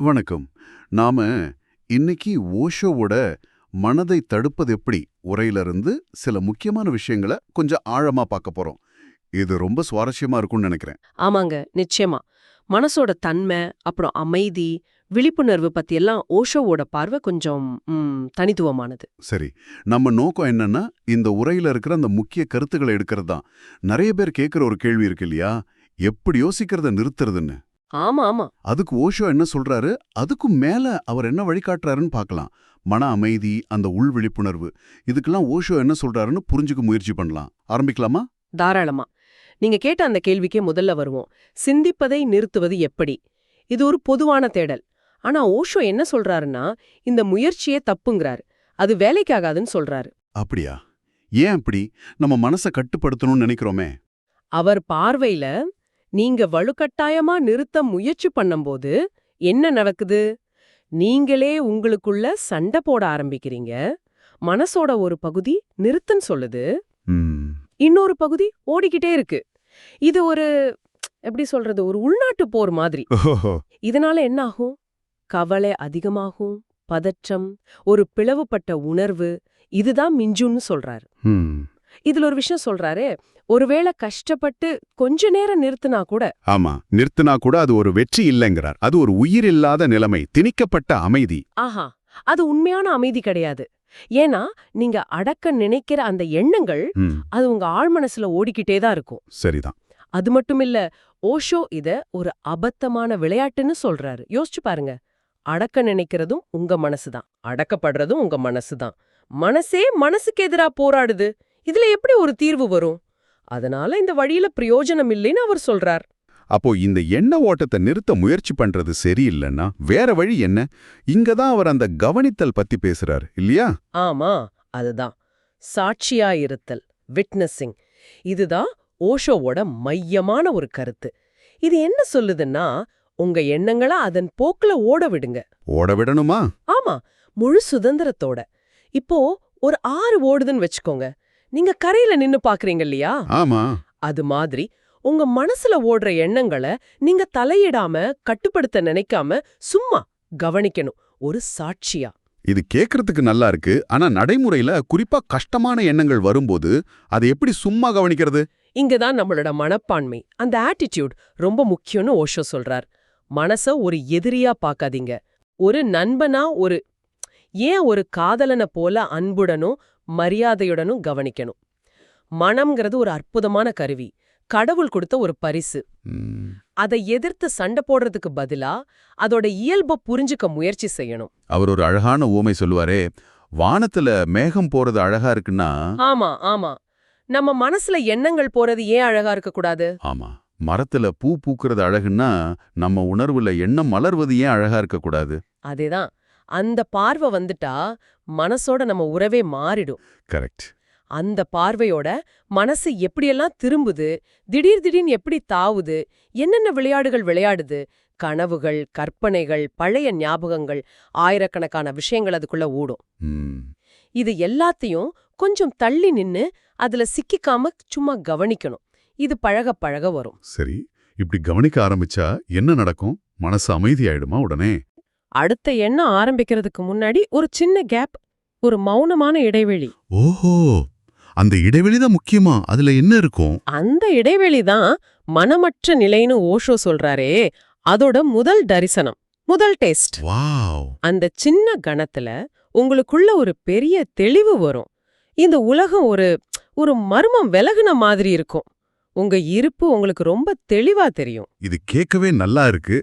வணக்கம். நாம இன்னைக்கு ஓஷோவோட மனதை தடுப்பது எப்படி? உரையிலிருந்து சில முக்கியமான விஷயங்களை கொஞ்சம் ஆழமா பார்க்க போறோம். இது ரொம்ப சுவாரஸ்யமா இருக்கும்னு நினைக்கிறேன். ஆமாங்க நிச்சயமா. மனசோட தன்மை அப்புறம் அமைதி விழிப்புணர்வு பத்தியெல்லாம் ஓஷோவோட பார்வை கொஞ்சம் தனித்துவமானது. சரி நம்ம நோக்கம் என்னன்னா இந்த உரையில இருக்கிற அந்த முக்கிய கருத்துக்களை எடுக்கிறது தான். நிறைய பேர் கேட்குற ஒரு கேள்வி இருக்கு இல்லையா? எப்படி யோசிக்கிறத நிறுத்துறதுன்னு? ஆமா ஆமா. அதுக்கு ஓஷோ என்ன சொல்றாரு? அதுக்கும் மேல அவர் என்ன வழிகாட்டுறாருன்னு பார்க்கலாம். மன அமைதி அந்த உள் விழிப்புணர்வு. இதுக்கெல்லாம் ஓஷோ என்ன சொல்றாருன்னு புரிஞ்சுக்க முயற்சி பண்ணலாம். ஆரம்பிக்கலாமா? தாராளமா. நீங்க கேட்ட அந்த கேள்விக்கே முதல்ல வருவோம். சிந்திப்பதை நிறுத்துவது எப்படி? இது ஒரு பொதுவான தேடல். ஆனா ஓஷோ என்ன சொல்றாருன்னா இந்த முயற்சியே தப்புங்கிறாரு. அது வேலைக்காகாதுன்னு சொல்றாரு. அப்படியா? ஏன் அப்படி? நம்ம மனசை கட்டுப்படுத்தணும்னு நினைக்கிறோமே. அவர் பார்வையில நீங்க வலுக்கட்டாயமா நிறுத்த முயற்சி பண்ணும்போது என்ன நடக்குது? நீங்களே உங்களுக்குள்ள சண்டை போட ஆரம்பிக்கிறீங்க. மனசோட ஒரு பகுதி நிறுத்துன்னு சொல்லுது. இன்னொரு பகுதி ஓடிக்கிட்டே இருக்கு. இது ஒரு எப்படி சொல்றது ஒரு உள்நாட்டு போர் மாதிரி. இதனால என்ன ஆகும்? கவலை அதிகமாகும் பதற்றம் ஒரு பிளவுபட்ட உணர்வு இதுதான் மிஞ்சுன்னு சொல்றாரு. இதுல ஒரு விஷயம் சொல்றாரு ஒருவேளை கஷ்டப்பட்டு கொஞ்ச நேரம் நிறுத்தினா கூட ஆமா நிறுத்தினா கூட அது ஒரு வெற்றி இல்லைங்கிறார். அது ஒரு உயிரில்லாத நிலைமை திணிக்கப்பட்ட அமைதி. ஆஹா அது உண்மையான அமைதி கிடையாது. ஏன்னா நீங்க அடக்க நினைக்கிற அந்த எண்ணங்கள் அது உங்க ஆழ்மனசுல ஓடிக்கிட்டே தான் இருக்கும். சரிதான். அது மட்டும் இல்ல ஓஷோ இத ஒரு அபத்தமான விளையாட்டுன்னு சொல்றாரு. யோசிச்சு பாருங்க அடக்க நினைக்கிறதும் உங்க மனசுதான் அடக்கப்படுறதும் உங்க மனசுதான். மனசே மனசுக்கு எதிரா போராடுது. இதுல எப்படி ஒரு தீர்வு வரும்? அதனால இந்த வழியில பிரயோஜனம் இல்லைன்னு அவர் சொல்றார். அப்போ இந்த எண்ண ஓட்டத்தை நிறுத்த முயற்சி பண்றது சரியில்லைன்னா வேற வழி என்ன? இங்க தான் அவர் அந்த கவனித்தல் பத்தி பேசுறார் இல்லையா? ஆமா அதுதான். சாட்சியா இருத்தல் விட்னஸிங். இதுதான் ஓஷோவோட மையமான ஒரு கருத்து. இது என்ன சொல்லுதுன்னா உங்க எண்ணங்கள அதன் போக்குல ஓட விடுங்க. ஓட விடணுமா? ஆமா முழு சுதந்திரத்தோட. இப்போ ஒரு ஆறு ஓடுதுன்னு வச்சுக்கோங்க. நீங்க கரையில நின்னு பாக்குறீங்க இல்லையா? ஆமா. அது மாதிரி உங்க மனசுல ஓடுற எண்ணங்களை நீங்க தலையிடாம கட்டுப்படுத்த நினைக்காம சும்மா கவனிக்கணும். ஒரு சாட்சியா. இது கேக்குறதுக்கு நல்லா இருக்கு. ஆனா நடைமுறையில குறிப்பா கஷ்டமான எண்ணங்கள் வரும்போது அதை எப்படி சும்மா கவனிக்கிறது? இங்கதான் நம்மளோட மனப்பான்மை. அந்த ஆட்டிடியூட் ரொம்ப முக்கியம்னு ஓஷோ சொல்றார். மனச ஒரு எதிரியா பார்க்காதீங்க ஒரு நண்பனா ஒரு ஏன் ஒரு காதலனை போல அன்புடனும் மரியாதையுடனும் கவனிக்கணும். மனம்ங்கிறது ஒரு அற்புதமான கருவி. கடவுள் கொடுத்த ஒரு பரிசு. அதை எதிர்த்து சண்டை போடுறதுக்கு பதிலா அதோட இயல்பை புரிஞ்சுக்க முயற்சி செய்யணும். அவர் ஒரு அழகான ஊமை சொல்லுவாரே வானத்துல மேகம் போறது அழகா இருக்குன்னா ஆமா ஆமா. நம்ம மனசுல எண்ணங்கள் போறது ஏன் அழகா இருக்க கூடாது? ஆமா. மரத்துல பூ பூக்குறது அழகுன்னா நம்ம உணர்வுல எண்ணம் மலர்வது ஏன் அழகா இருக்க கூடாது? அதேதான். அந்த பார்வை வந்துட்டா மனசோட நம்ம உறவே மாறிடும். கரெக்ட் அந்த பார்வையோட மனசு எப்படியெல்லாம் திரும்புது திடீர் திடீர்னு எப்படி தாவுது என்னென்ன விளையாடுகள் விளையாடுது கனவுகள் கற்பனைகள் பழைய ஞாபகங்கள் ஆயிரக்கணக்கான விஷயங்கள் அதுக்குள்ள ஓடும். இது எல்லாத்தையும் கொஞ்சம் தள்ளி நின்னு அதுல சிக்கிக்காம சும்மா கவனிக்கணும். இது பழக பழக வரும். சரி இப்படி கவனிக்க ஆரம்பிச்சா என்ன நடக்கும்? மனசு அமைதியாயிடுமா உடனே? அடுத்த எண்ணம் ஆரம்பிக்கிறதுக்கு முன்னாடி ஒரு சின்ன கேப் ஒரு மௌனமான இடைவெளி. ஓஹோ! அந்த இடைவெளி தான் முக்கியமா? அதுல என்ன இருக்கும்? அந்த இடைவெளி தான் மனமற்ற நிலைன்னு ஓஷோ சொல்றாரே அதோட முதல் தரிசனம் முதல் டெஸ்ட். வாவ்! அந்த சின்ன கணத்துல உங்களுக்குள்ள ஒரு பெரிய தெளிவு வரும். இந்த உலகம் ஒரு ஒரு மர்மம் விலகுன மாதிரி இருக்கும். உங்க இருப்பு உங்களுக்கு ரொம்ப தெளிவா தெரியும். இது கேட்கவே நல்லா இருக்கு.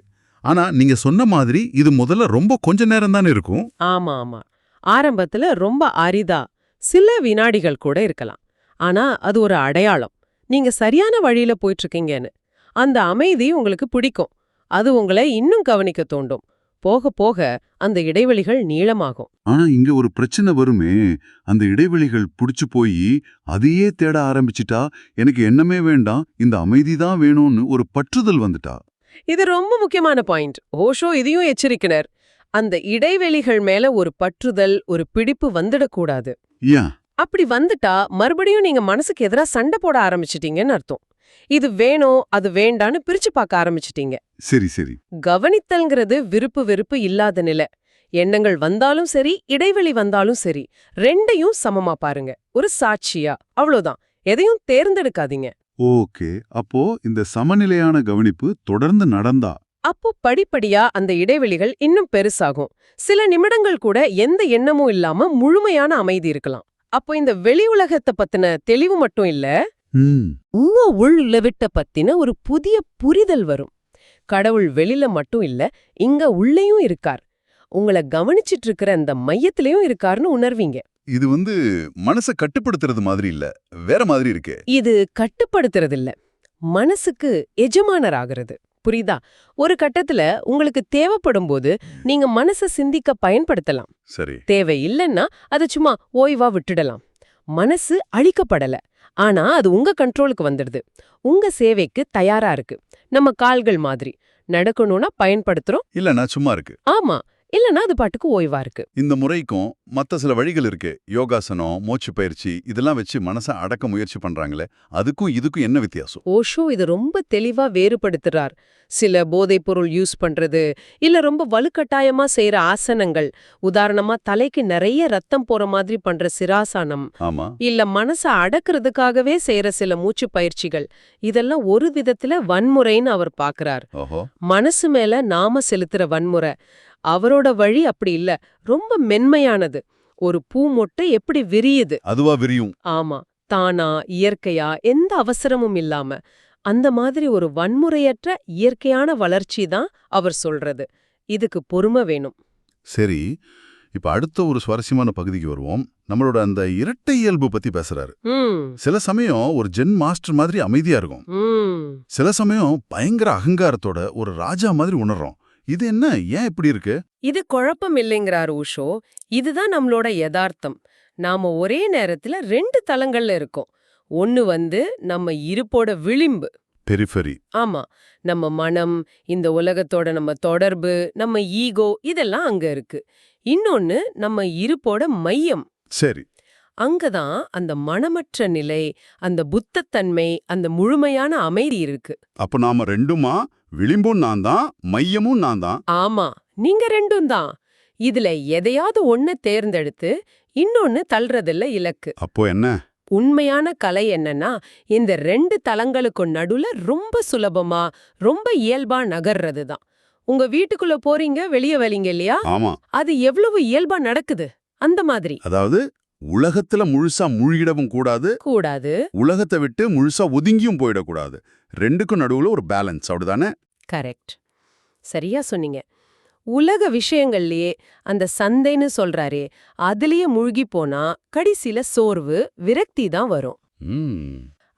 ஆனா நீங்க சொன்ன மாதிரி இது முதல்ல ரொம்ப கொஞ்ச நேரம் தானே இருக்கும்? ஆமா ஆமா. ஆரம்பத்துல ரொம்ப அரிதா. சில வினாடிகள் கூட இருக்கலாம். ஆனா அது ஒரு அடையாளம். நீங்க சரியான வழியில போயிட்டு இருக்கீங்கன்னு அந்த அமைதி உங்களுக்கு பிடிக்கும். அது உங்களை இன்னும் கவனிக்க தூண்டும். போக போக அந்த இடைவெளிகள் நீளமாகும். ஆனா இங்க ஒரு பிரச்சனை வருமே. அந்த இடைவெளிகள் புடிச்சு போய் அதையே தேட ஆரம்பிச்சிட்டா எனக்கு எண்ணமே வேண்டாம். இந்த அமைதி தான் வேணும்னு ஒரு பற்றுதல் வந்துட்டா. இது ரொம்ப முக்கியமான பாயிண்ட். ஓஷோ இதையும் எச்சரிக்கிறார். அந்த இடைவெளிகள் மேல ஒரு பற்றுதல் ஒரு பிடிப்பு வந்துடக்கூடாது. அப்படி வந்துட்டா மறுபடியும் நீங்க மனசுக்கு எதிரா சண்டை போட ஆரம்பிச்சிட்டீங்கன்னு அர்த்தம். இது வேணும் அது வேண்டான்னு பிரிச்சு பார்க்க ஆரம்பிச்சிட்டீங்க. சரி சரி. கவனித்தல்ங்கிறது விருப்பு வெறுப்பு இல்லாத நிலை. எண்ணங்கள் வந்தாலும் சரி இடைவெளி வந்தாலும் சரி ரெண்டையும் சமமா பாருங்க. ஒரு சாட்சியா அவ்வளவுதான். எதையும் தேர்ந்தெடுக்காதீங்க. ஓகே. அப்போ இந்த சமநிலையான கவனிப்பு தொடர்ந்து நடந்தா? அப்போ படிப்படியா அந்த இடைவெளிகள் இன்னும் பெருசாகும். சில நிமிடங்கள் கூட எந்த எண்ணமும் இல்லாம முழுமையான அமைதி இருக்கலாம். அப்போ இந்த வெளி உலகத்தை பத்தின தெளிவு மட்டும் இல்ல ம். உங்க உள் உலவிட்ட பத்தின ஒரு புதிய புரிதல் வரும். கடவுள் வெளியில மட்டும் இல்ல இங்க உள்ளேயும் இருக்கார். உங்கள கவனிச்சிட்டு இருக்கிற அந்த மையத்திலயும் இருக்காருன்னு உணர்வீங்க. இது வந்து மனசை கட்டுப்படுத்துறது மாதிரி இல்ல. வேற மாதிரி இருக்கே. இது கட்டுப்படுத்துறது இல்ல மனசுக்கு எஜமானர் ஆகிறது புரியுதா? ஒரு கட்டத்துல உங்களுக்கு தேவைப்படும் போது நீங்க மனச சிந்திக்க பயன்படுத்தலாம். சரி. தேவை இல்லைன்னா அதை சும்மா ஓய்வா விட்டுடலாம். மனசு அழிக்கப்படல. ஆனா அது உங்க கண்ட்ரோலுக்கு வந்துடுது. உங்க சேவைக்கு தயாரா இருக்கு. நம்ம கால்கள் மாதிரி. நடக்கணும்னா பயன்படுத்துறோம். இல்லனா சும்மா இருக்கு. ஆமா. இல்லனா அது பாட்டுக்கு ஓய்வா இருக்கு. இந்த முறைக்கும் மத்த சில வழிகள் இருக்கு. யோகாசனம் மூச்சு பயிற்சி இதெல்லாம் வச்சு மனசை அடக்க முயற்சி பண்றாங்களே அதுக்கும் இதுக்கும் என்ன வித்தியாசம்? ஓஷோ இது ரொம்ப தெளிவா வேறுபடுத்துறார். சில போதைப் பொருள் யூஸ் பண்றது இல்ல ரொம்ப வலுக்கட்டாயமா செய்யற ஆசனங்கள் உதாரணமா தலைக்கு நிறைய ரத்தம் போற மாதிரி பண்ற சிராசானம் ஆமா. இல்ல மனச அடக்கிறதுக்காகவே செய்யற சில மூச்சு பயிற்சிகள் இதெல்லாம் ஒரு விதத்துல வன்முறைன்னு அவர் பாக்குறார். மனசு மேல நாம செலுத்துற வன்முறை. அவரோட வழி அப்படி இல்ல. ரொம்ப மென்மையானது. ஒரு பூ மொட்டை எப்படி விரியுது? அதுவா விரியும். ஆமா. தானா இயற்கையா எந்த அவசரமும் இல்லாம. அந்த மாதிரி ஒரு வன்முறையற்ற இயற்கையான வளர்ச்சி தான் அவர் சொல்றது. இதுக்கு பொறுமை வேணும். சரி. இப்ப அடுத்த ஒரு சுவாரஸ்யமான பகுதிக்கு வருவோம். நம்மளோட அந்த இரட்டை இயல்பு பத்தி பேசுறாரு. சில சமயம் ஒரு ஜென் மாஸ்டர் மாதிரி அமைதியா இருக்கும். சில சமயம் பயங்கர அகங்காரத்தோட ஒரு ராஜா மாதிரி உணர்றோம். இது என்ன? ஏன் இப்படி இருக்கு? இது குழப்பம் இல்லைங்கிறார் ஊஷோ இதுதான் நம்மளோட யதார்த்தம். நாம ஒரே நேரத்துல ரெண்டு தளங்கள்ல இருக்கோம். ஒன்னு வந்து நம்ம இருப்போட விளிம்பு. பெரிஃபெரி ஆமா. நம்ம மனம் இந்த உலகத்தோட நம்ம தொடர்பு நம்ம ஈகோ இதெல்லாம் அங்க இருக்கு. இன்னொன்னு நம்ம இருப்போட மையம். சரி. அங்கதான் அந்த மனமற்ற நிலை அந்த புத்தத்தன்மை அந்த முழுமையான அமைதி இருக்கு. அப்ப நாம ரெண்டுமா? விளிம்பும் நான் தான் மையமும் நான் தான் ஆமா நீங்க ரெண்டும் தான். இதுல எதையாவது ஒண்ணு தேர்ந்தெடுத்து இன்னொன்னு தள்ளுறதில்ல இலக்கு. அப்போ என்ன? உண்மையான கலை என்னன்னா இந்த ரெண்டு தலங்களுக்கும் நடுவுல ரொம்ப சுலபமா ரொம்ப இயல்பா நகர்றது தான் உங்க வீட்டுக்குள்ள போறீங்க வெளிய வரீங்க இல்லையா? ஆமா. அது எவ்வளவு இயல்பா நடக்குது? அந்த மாதிரி. அதாவது உலகத்துல முழுசா மூழ்கிடவும் கூடாது. கூடாது. உலகத்தை விட்டு முழுசா ஒதுங்கியும் போயிடக்கூடாது. ரெண்டுக்கும் நடுவுல ஒரு பேலன்ஸ். அப்படிதானே? கரெக்ட். சரியா சொன்னீங்க. உலக விஷயங்கள்லயே அந்த சந்தைன்னு சொல்றாரே அதுலயே முழுகி போனா கடைசில சோர்வு விரக்தி தான் வரும்.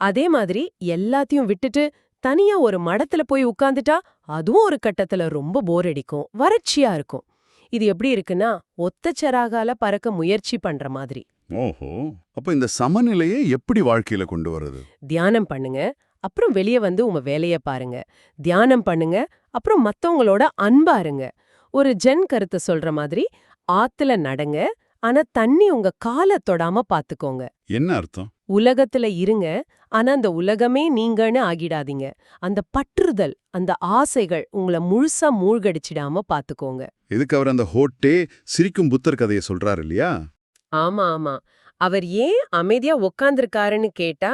அதே மாதிரி எல்லாத்தையும் விட்டுட்டு தனியா ஒரு மடத்துல போய் உட்கார்ந்துட்டா அதுவும் ஒரு கட்டத்துல ரொம்ப போர் அடிக்கும் வறட்சியா இருக்கும். இது எப்படி இருக்குன்னா ஒத்த சராகால பறக்க முயற்சி பண்ற மாதிரி. ஓஹோ. அப்ப இந்த சமநிலையை எப்படி வாழ்க்கையில கொண்டு வர்றது? தியானம் பண்ணுங்க அப்புறம் வெளிய வந்து உங்க வேலைய பாருங்க. தியானம் பண்ணுங்க அப்புறம் மத்தவங்களோட அன்பா இருங்க. ஒரு ஜென் கருத்து சொல்ற மாதிரி ஆத்துல நடங்க ஆனா தண்ணி உங்க காலை தொடாம பாத்துக்கோங்க. என்ன அர்த்தம்? உலகத்துல இருங்க ஆனா அந்த உலகமே நீங்கன்னு ஆகிடாதீங்க. அந்த பற்றுதல் அந்த ஆசைகள் உங்களை முழுசா மூழ்கடிச்சிடாம பாத்துக்கோங்க. இதுக்கு அவர் அந்த ஹோட்டே சிரிக்கும் புத்தர் கதையை சொல்றாரு இல்லையா? ஆமா ஆமா. அவர் ஏன் அமைதியா உக்காந்துருக்காருன்னு கேட்டா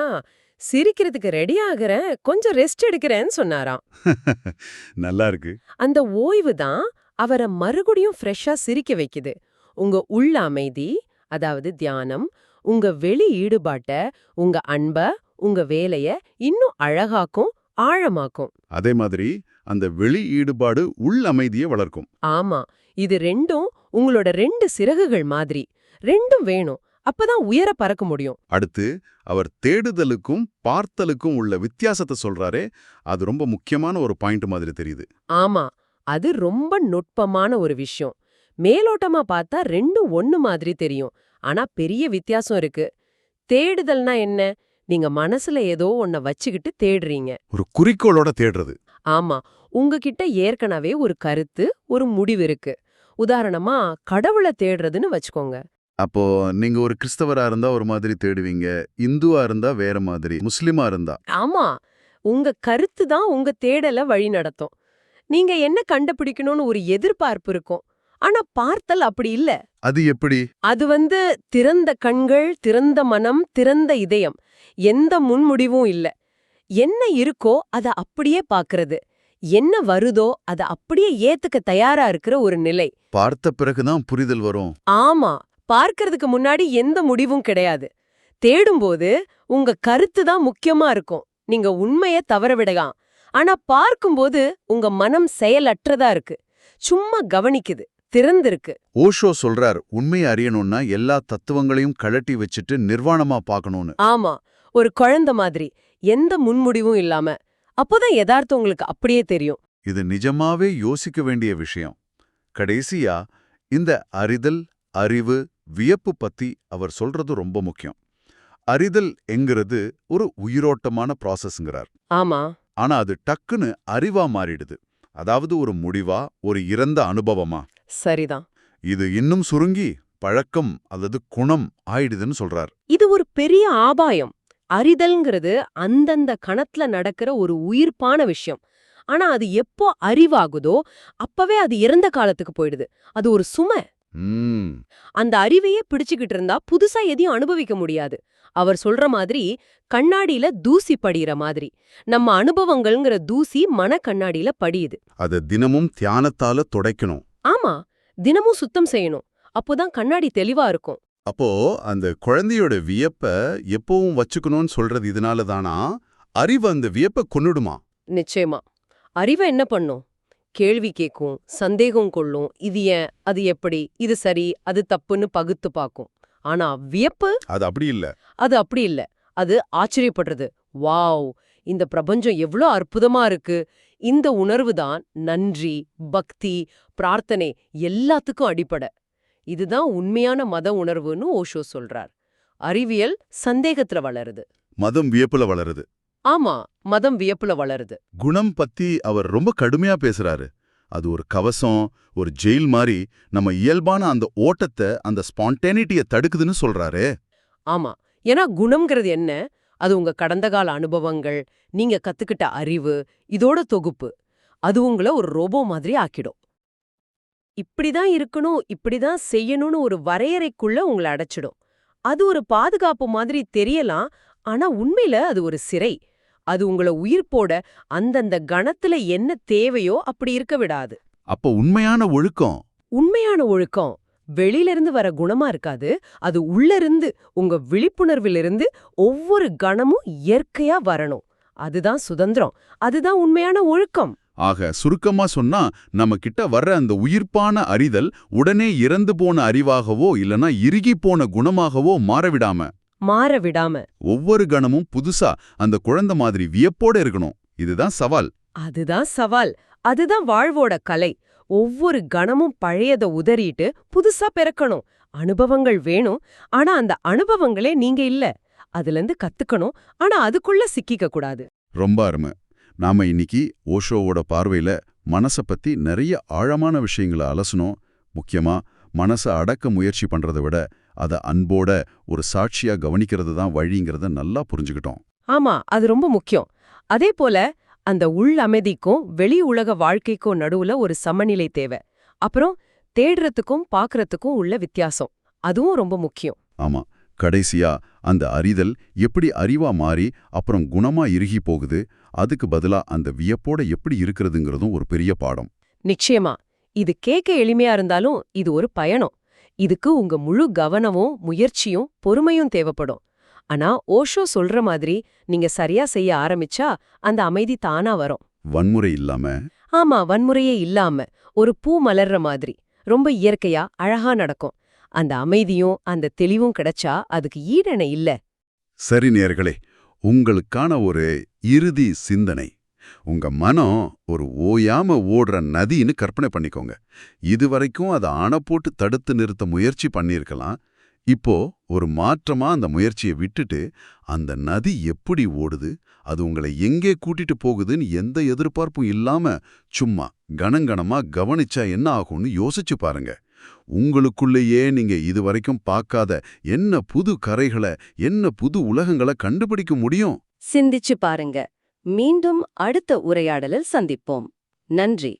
சிரிக்கிறதுக்கு ரெடி ஆகுறேன் கொஞ்சம் ரெஸ்ட் எடுக்கிறேன்னு சொன்னாராம். நல்லா இருக்கு. அந்த ஓய்வு தான் அவரை மறுபடியும் ஃப்ரெஷ்ஷா சிரிக்க வைக்குது. உங்க உள்ள அமைதி அதாவது தியானம் உங்க வெளி ஈடுபாட்ட உங்க அன்ப உங்க வேலைய இன்னும் அழகாக்கும் ஆழமாக்கும். அதே மாதிரி அந்த வெளி ஈடுபாடு உள் அமைதியை வளர்க்கும். ஆமா. இது ரெண்டும் உங்களோட ரெண்டு சிறகுகள் மாதிரி. ரெண்டும் வேணும். அப்பதான் உயர பறக்க முடியும். அடுத்து அவர் தேடுதலுக்கும் பார்த்தலுக்கும் உள்ள வித்தியாசத்தை சொல்றாரே அது ரொம்ப முக்கியமான ஒரு பாயிண்ட் மாதிரி தெரியுது. ஆமா. அது ரொம்ப நுட்பமான ஒரு விஷயம். மேலோட்டமா பார்த்தா ரெண்டும் ஒண்ணு மாதிரி தெரியும். ஆனா பெரிய வித்தியாசம் இருக்கு. தேடுதல்னா என்ன? நீங்க மனசுல ஏதோ ஒன்ன வச்சுக்கிட்டு தேடுறீங்க. ஒரு குறிக்கோளோட தேடுறது. ஆமா. உங்ககிட்ட ஏற்கனவே ஒரு கருத்து ஒரு முடிவு இருக்கு. உதாரணமா கடவுளை தேடுறதுன்னு வச்சுக்கோங்க. அப்போ நீங்க ஒரு கிறிஸ்தவரா இருந்தா ஒரு மாதிரி தேடுவீங்க. இந்துவா இருந்தா வேற மாதிரி. முஸ்லிமா இருந்தா? ஆமா. உங்க கருத்து தான் உங்க தேடல வழி நடத்தும் நீங்க என்ன கண்டுபிடிக்கணும்னு ஒரு எதிர்பார்ப்பு இருக்கும். ஆனா பார்த்தல் அப்படி இல்ல. அது எப்படி? அது வந்து திறந்த கண்கள் திறந்த மனம் திறந்த இதயம். எந்த முன்முடிவும் இல்ல. என்ன இருக்கோ அத அப்படியே பாக்குறது. என்ன வருதோ அத அப்படியே ஏத்துக்க தயாரா இருக்கிற ஒரு நிலை. பார்த்த பிறகுதான் புரிதல் வரும். ஆமா. பார்க்கறதுக்கு முன்னாடி எந்த முடிவும் கிடையாது. தேடும்போது உங்க கருத்து தான் முக்கியமா இருக்கும். நீங்க உண்மைய தவற விடலாம். ஆனா பார்க்கும்போது உங்க மனம் செயலற்றதா இருக்கு. சும்மா கவனிக்குது. திறந்திருக்கு. ஓஷோ சொல்றார் உண்மையை அறியணும்னா எல்லா தத்துவங்களையும் கழட்டி வச்சுட்டு நிர்வாணமா பார்க்கணும்னு. ஆமா ஒரு குழந்தை மாதிரி எந்த முன்முடிவும் இல்லாம. அப்போதான் யதார்த்தம் உங்களுக்கு அப்படியே தெரியும். இது நிஜமாவே யோசிக்க வேண்டிய விஷயம். கடைசியா இந்த அறிதல் அறிவு வியப்பு பத்தி அவர் சொல்றது ரொம்ப முக்கியம். அறிதல் என்கிறது ஒரு உயிரோட்டமான ப்ராசஸ்ங்கிறார் ஆமா. ஆனா அது டக்குன்னு அறிவா மாறிடுது. அதாவது ஒரு முடிவா ஒரு இறந்த அனுபவமா? சரிதான். இது இன்னும் சுருங்கி பழக்கம் அல்லது குணம் ஆயிடுதுன்னு சொல்றார். இது ஒரு பெரிய ஆபாயம். அறிதல்ங்கிறது அந்தந்த கணத்துல நடக்கிற ஒரு உயிர்ப்பான விஷயம். ஆனா அது எப்போ அறிவாகுதோ அப்பவே அது இறந்த காலத்துக்கு போயிடுது. அது ஒரு சுமை. அந்த அறிவையே பிடிச்சுக்கிட்டு இருந்தா புதுசா எதையும் அனுபவிக்க முடியாது. அவர் சொல்ற மாதிரி கண்ணாடியில தூசி படியிற மாதிரி. நம்ம அனுபவங்கள்ங்கிற தூசி மன கண்ணாடியில படியுது. அதை தினமும் தியானத்தால துடைக்கணும். ஆமா தினமும் சுத்தம் செய்யணும். அப்போதான் கண்ணாடி தெளிவா இருக்கும். அப்போ அந்த குழந்தையோட வியப்ப எப்பவும் வச்சுக்கணும்னு சொல்றது இதனால தானா அறிவு அந்த வியப்ப கொன்னுடுமா? நிச்சயமா. அறிவை என்ன பண்ணும்? கேள்வி கேட்கும் சந்தேகம் கொள்ளும். இது ஏன்? அது எப்படி? இது சரி அது தப்புன்னு பகுத்து பார்க்கும். ஆனா வியப்பு? அது அப்படி இல்ல. அது அப்படி இல்ல. அது ஆச்சரியப்படுறது. வாவ்! இந்த பிரபஞ்சம் எவ்ளோ அற்புதமா இருக்கு. இந்த உணர்வு தான் நன்றி பக்தி பிரார்த்தனை எல்லாத்துக்கும் அடிப்படை. இதுதான் உண்மையான மத உணர்வுன்னு ஓஷோ சொல்றார். அறிவியல் சந்தேகத்துல வளருது. மதம் வியப்புல வளருது. ஆமா மதம் வியப்புல வளருது. குணம் பத்தி அவர் ரொம்ப கடுமையா பேசுறாரு. அது ஒரு கவசம் ஒரு ஜெயில் மாதிரி நம்ம இயல்பான அந்த ஓட்டத்தை அந்த ஸ்பான்டேனிட்டிய தடுக்குதுன்னு சொல்றாரே. ஆமா ஏன்னா குணம்ங்கிறது என்ன? அது உங்க கடந்த கால அனுபவங்கள் நீங்க கத்துக்கிட்ட அறிவு இதோட தொகுப்பு. அது உங்கள ஒரு ரோபோ மாதிரி ஆக்கிடும். இப்படிதான் இருக்கணும் இப்படிதான் செய்யணும்னு ஒரு வரையறைக்குள்ள உங்களை அடைச்சிடும். அது ஒரு பாதுகாப்பு மாதிரி தெரியலாம் ஆனா உண்மையில அது ஒரு சிறை. அது உங்கள உயிர்ப்போட அந்தந்த கணத்துல என்ன தேவையோ அப்படி இருக்க விடாது. அப்ப உண்மையான ஒழுக்கம்? உண்மையான ஒழுக்கம். வெளியிலிருந்து வர குணமா இருக்காது. அது உள்ளிருந்து உங்க விழிப்புணர்விலிருந்து ஒவ்வொரு கணமும் இயற்கையா வரணும். அதுதான் சுதந்திரம். அதுதான் உண்மையான ஒழுக்கம். ஆக சுருக்கமா சொன்னா நம்ம கிட்ட வர்ற அந்த உயிர்ப்பான அறிதல் உடனே இறந்து போன அறிவாகவோ இல்லனா இறுகி போன குணமாகவோ மாறவிடாம மாற விடாம. ஒவ்வொரு கணமும் புதுசா அந்த குழந்தை மாதிரி வியப்போட இருக்கணும். இதுதான் சவால். அதுதான் சவால். அதுதான் வாழ்வோட கலை. ஒவ்வொரு கணமும் பழையத உதறிட்டு புதுசா பிறக்கணும். அனுபவங்கள் வேணும். ஆனா அந்த அனுபவங்களே நீங்க இல்ல. அதுல இருந்து கத்துக்கணும். ஆனா அதுக்குள்ள சிக்கிக்க கூடாது. ரொம்ப அருமை. நாம இன்னைக்கு ஓஷோவோட பார்வையில மனச பத்தி நிறைய ஆழமான விஷயங்களை அலசணும் முக்கியமா மனச அடக்க முயற்சி பண்றதை விட அத அன்போட ஒரு சாட்சியா கவனிக்கிறது தான் வழிங்கிறத நல்லா புரிஞ்சுக்கிட்டோம். ஆமா அது ரொம்ப முக்கியம். அதே போல அந்த உள் அமைதிக்கும் வெளி உலக வாழ்க்கைக்கும் நடுவுல ஒரு சமநிலை தேவை. அப்புறம் தேடுறதுக்கும் பார்க்கறதுக்கும் உள்ள வித்தியாசம். அதுவும் ரொம்ப முக்கியம். ஆமா. கடைசியா அந்த அறிதல் எப்படி அறிவா மாறி அப்புறம் குணமா இறுகி போகுது அதுக்கு பதிலா அந்த வியப்போட எப்படி இருக்கிறதுங்கிறதும் ஒரு பெரிய பாடம். நிச்சயமா. இது கேட்க எளிமையா இருந்தாலும் இது ஒரு பயணம். இதுக்கு உங்க முழு கவனமும் முயற்சியும் பொறுமையும் தேவைப்படும். ஆனா ஓஷோ சொல்ற மாதிரி நீங்க சரியா செய்ய ஆரம்பிச்சா அந்த அமைதி தானா வரும். வன்முறை இல்லாம? ஆமா வன்முறையே இல்லாம. ஒரு பூ மலர்ற மாதிரி. ரொம்ப இயற்கையா அழகா நடக்கும். அந்த அமைதியும் அந்த தெளிவும் கிடைச்சா அதுக்கு ஈடணை இல்ல. சரி நேர்களே உங்களுக்கான ஒரு இறுதி சிந்தனை. உங்க மனம் ஒரு ஓயாம ஓடுற நதின்னு கற்பனை பண்ணிக்கோங்க. இதுவரைக்கும் அதை அணை போட்டு தடுத்து நிறுத்த முயற்சி பண்ணியிருக்கலாம். இப்போ ஒரு மாற்றமா அந்த முயற்சியை விட்டுட்டு அந்த நதி எப்படி ஓடுது அது உங்களை எங்கே கூட்டிட்டு போகுதுன்னு எந்த எதிர்பார்ப்பும் இல்லாம சும்மா கணங்கணமா கவனிச்சா என்ன ஆகும்னு யோசிச்சு பாருங்க. உங்களுக்குள்ளேயே நீங்க இதுவரைக்கும் பார்க்காத என்ன புது கரைகளை என்ன புது உலகங்களை கண்டுபிடிக்க முடியும்? சிந்திச்சு பாருங்க. மீண்டும் அடுத்த உரையாடலில் சந்திப்போம். நன்றி.